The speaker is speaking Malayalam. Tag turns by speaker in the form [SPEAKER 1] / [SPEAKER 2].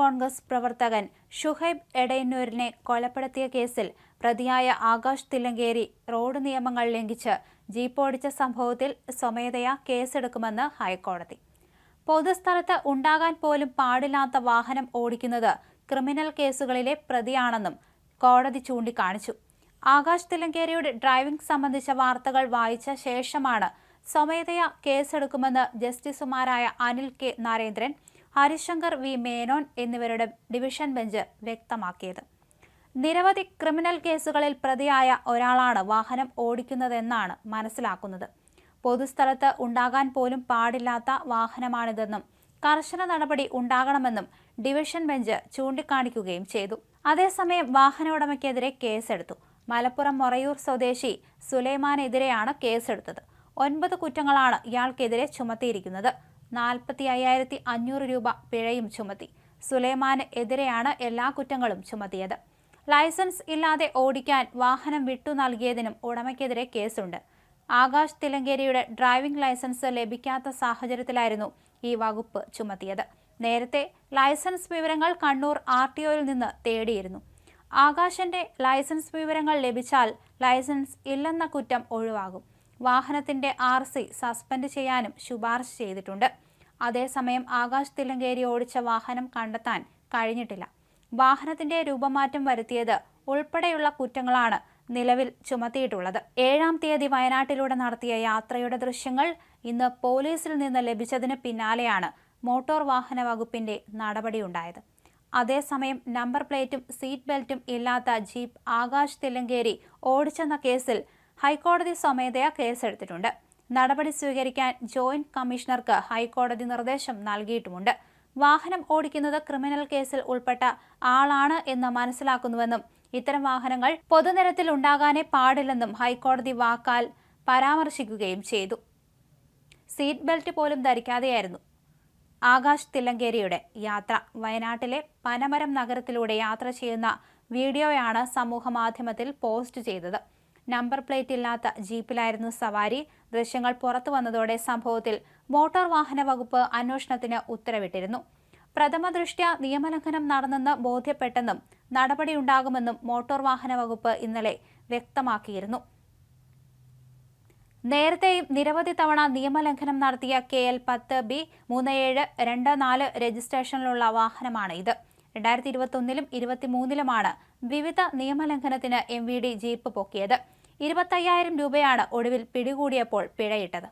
[SPEAKER 1] കോൺഗ്രസ് പ്രവർത്തകൻ ഷുഹൈബ് എടയന്നൂരിനെ കൊലപ്പെടുത്തിയ കേസിൽ പ്രതിയായ ആകാശ് തില്ലങ്കേരി റോഡ് നിയമങ്ങൾ ലംഘിച്ച് ജീപ്പ് ഓടിച്ച സംഭവത്തിൽ സ്വമേധയാ കേസെടുക്കുമെന്ന് ഹൈക്കോടതി. പൊതുസ്ഥലത്ത് ഉണ്ടാകാൻ പോലും പാടില്ലാത്ത വാഹനം ഓടിക്കുന്നത് ക്രിമിനൽ കേസുകളിലെ പ്രതിയാണെന്നും കോടതി ചൂണ്ടിക്കാണിച്ചു. ആകാശ് തിലങ്കേരിയുടെ ഡ്രൈവിംഗ് സംബന്ധിച്ച വാർത്തകൾ വായിച്ച ശേഷമാണ് സ്വമേധയാ കേസെടുക്കുമെന്ന് ജസ്റ്റിസുമാരായ അനിൽ കെ നരേന്ദ്രൻ ഹരിശങ്കർ വി. മേനോൻ എന്നിവരുടെ ഡിവിഷൻ ബെഞ്ച് വ്യക്തമാക്കിയത്. നിരവധി ക്രിമിനൽ കേസുകളിൽ പ്രതിയായ ഒരാളാണ് വാഹനം ഓടിക്കുന്നതെന്നാണ് മനസ്സിലാക്കുന്നത്. പൊതുസ്ഥലത്ത് ഉണ്ടാകാൻ പോലും പാടില്ലാത്ത വാഹനമാണിതെന്നും കർശന നടപടി ഉണ്ടാകണമെന്നും ഡിവിഷൻ ബെഞ്ച് ചൂണ്ടിക്കാണിക്കുകയും ചെയ്തു. അതേസമയം വാഹന ഉടമയ്ക്കെതിരെ കേസെടുത്തു. മലപ്പുറം മൊറയൂർ സ്വദേശി സുലൈമാനെതിരെയാണ് കേസെടുത്തത്. ഒൻപത് കുറ്റങ്ങളാണ് ഇയാൾക്കെതിരെ ചുമത്തിയിരിക്കുന്നത്. നാൽപ്പത്തി അയ്യായിരത്തി അഞ്ഞൂറ് രൂപ പിഴയും ചുമത്തി. സുലൈമാന് എതിരെയാണ് എല്ലാ കുറ്റങ്ങളും ചുമത്തിയത്. ലൈസൻസ് ഇല്ലാതെ ഓടിക്കാൻ വാഹനം വിട്ടു നൽകിയതിനും ഉടമയ്ക്കെതിരെ കേസുണ്ട്. ആകാശ് തിലങ്കേരിയുടെ ഡ്രൈവിംഗ് ലൈസൻസ് ലഭിക്കാത്ത സാഹചര്യത്തിലായിരുന്നു ഈ വകുപ്പ് ചുമത്തിയത്. നേരത്തെ ലൈസൻസ് വിവരങ്ങൾ കണ്ണൂർ ആർ ടി ഒയിൽ നിന്ന് തേടിയിരുന്നു. ആകാശന്റെ ലൈസൻസ് വിവരങ്ങൾ ലഭിച്ചാൽ ലൈസൻസ് ഇല്ലെന്ന കുറ്റം ഒഴിവാകും. വാഹനത്തിന്റെ ആർ സി സസ്പെൻഡ് ചെയ്യാനും ശുപാർശ ചെയ്തിട്ടുണ്ട്. അതേസമയം ആകാശ് തിലങ്കേരി ഓടിച്ച വാഹനം കണ്ടെത്താൻ കഴിഞ്ഞിട്ടില്ല. വാഹനത്തിന്റെ രൂപമാറ്റം വരുത്തിയത് ഉൾപ്പെടെയുള്ള കുറ്റങ്ങളാണ് നിലവിൽ ചുമത്തിയിട്ടുള്ളത്. ഏഴാം തീയതി വയനാട്ടിലൂടെ നടത്തിയ യാത്രയുടെ ദൃശ്യങ്ങൾ ഇന്ന് പോലീസിൽ നിന്ന് ലഭിച്ചതിന് പിന്നാലെയാണ് മോട്ടോർ വാഹന വകുപ്പിന്റെ നടപടിയുണ്ടായത്. അതേസമയം നമ്പർ പ്ലേറ്റും സീറ്റ് ബെൽറ്റും ഇല്ലാത്ത ജീപ്പ് ആകാശ് തില്ലങ്കേരി ഓടിച്ചെന്ന കേസിൽ ഹൈക്കോടതി സ്വമേധയാ കേസെടുത്തിട്ടുണ്ട്. നടപടി സ്വീകരിക്കാൻ ജോയിന്റ് കമ്മീഷണർക്ക് ഹൈക്കോടതി നിർദ്ദേശം നൽകിയിട്ടുമുണ്ട്. വാഹനം ഓടിക്കുന്നത് ക്രിമിനൽ കേസിൽ ഉൾപ്പെട്ട ആളാണ് എന്ന് മനസ്സിലാക്കുന്നുവെന്നും ഇത്തരം വാഹനങ്ങൾ പൊതുനിരത്തിൽ ഉണ്ടാകാനേ പാടില്ലെന്നും ഹൈക്കോടതി വാക്കാൽ പരാമർശിക്കുകയും ചെയ്തു. സീറ്റ് ബെൽറ്റ് പോലും ധരിക്കാതെയായിരുന്നു. ആകാശ് തില്ലങ്കേരിയുടെ യാത്ര. വയനാട്ടിലെ പനമരം നഗരത്തിലൂടെ യാത്ര ചെയ്യുന്ന വീഡിയോയാണ് സമൂഹ മാധ്യമത്തിൽ പോസ്റ്റ് ചെയ്തത്. നമ്പർ പ്ലേറ്റ് ഇല്ലാത്ത ജീപ്പിലായിരുന്നു സവാരി. ദൃശ്യങ്ങൾ പുറത്തു വന്നതോടെ സംഭവത്തിൽ മോട്ടോർ വാഹന വകുപ്പ് അന്വേഷണത്തിന് ഉത്തരവിട്ടിരുന്നു. പ്രഥമ ദൃഷ്ട്യ നിയമലംഘനം നടന്നെന്ന് ബോധ്യപ്പെട്ടെന്നും നടപടിയുണ്ടാകുമെന്നും മോട്ടോർ വാഹന വകുപ്പ് ഇന്നലെ വ്യക്തമാക്കിയിരുന്നു. നേരത്തെയും നിരവധി തവണ നിയമലംഘനം നടത്തിയ കെ എൽ പത്ത് ബി മൂന്ന് ഏഴ് രണ്ട് നാല് രജിസ്ട്രേഷനിലുള്ള വാഹനമാണ് ഇത്. രണ്ടായിരത്തി ഇരുപത്തൊന്നിലും ഇരുപത്തിമൂന്നിലുമാണ് വിവിധ നിയമലംഘനത്തിന് എം വി ഡി ജീപ്പ് പൊക്കിയത്. ഇരുപത്തയ്യായിരം രൂപയാണ് ഒടുവിൽ പിടികൂടിയപ്പോൾ പിഴയിട്ടത്